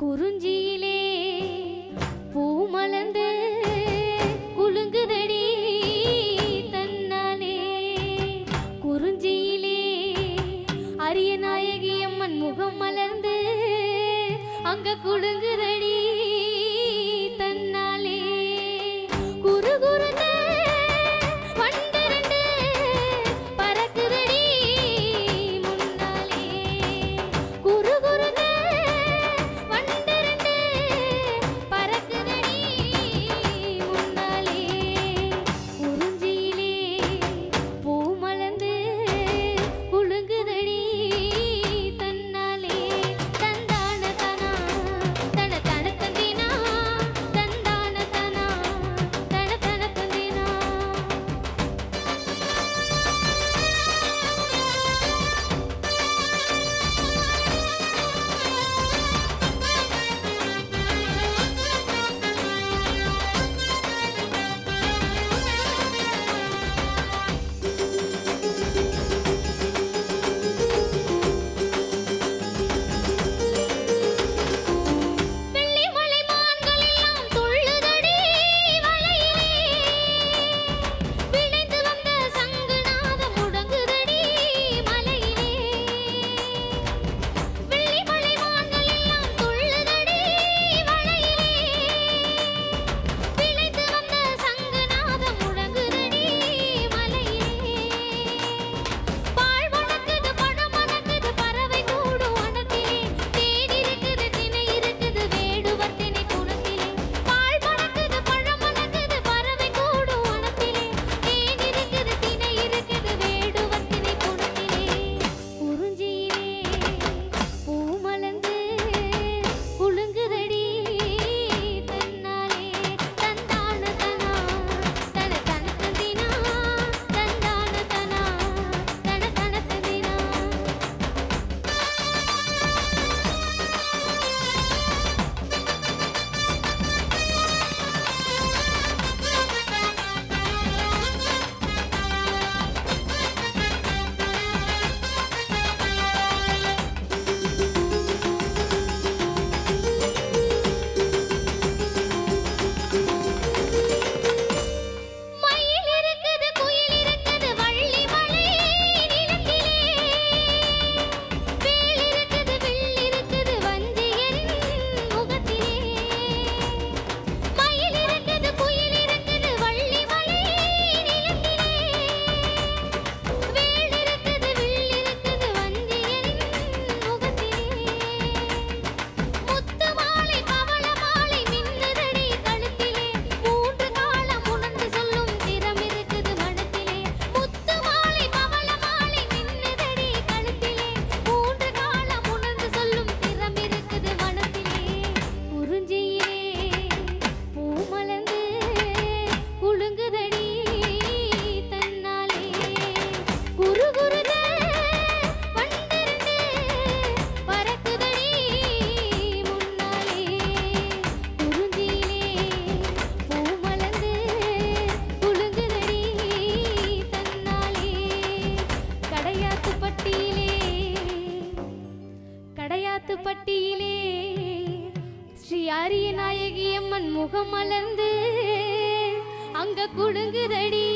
குறிஞ்சியிலே பூ மலர்ந்து குலுங்குதடி தன்னாலே. குறிஞ்சியிலே அரிய நாயகி அம்மன் முகம் மலர்ந்து அங்க குலுங்குதடி யாரிய நாயகி அம்மன் முகம் அலர்ந்து அங்க குடுங்குதடி